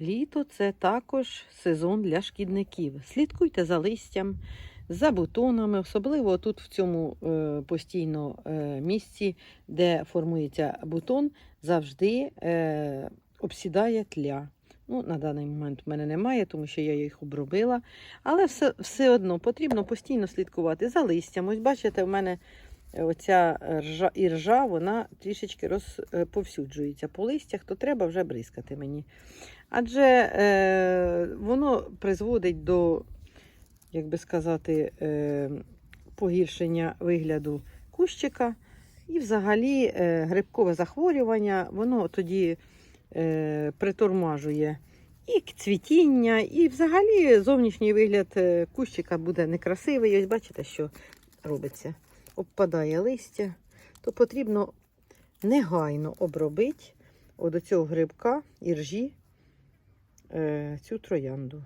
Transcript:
Літо це також сезон для шкідників. Слідкуйте за листям, за бутонами, особливо тут в цьому е, постійно е, місці, де формується бутон, завжди е, обсідає тля. Ну, на даний момент в мене немає, тому що я їх обробила. Але все, все одно потрібно постійно слідкувати за листям. Ось бачите, в мене оця ржа, іржа, вона трішечки розповсюджується по листях, то треба вже бризкати мені. Адже е, воно призводить до, як би сказати, е, погіршення вигляду кущика. І взагалі е, грибкове захворювання, воно тоді е, притормажує і цвітіння, і взагалі зовнішній вигляд е, кущика буде некрасивий. Ось бачите, що робиться. Обпадає листя, то потрібно негайно обробити до цього грибка іржі ржі цю троянду.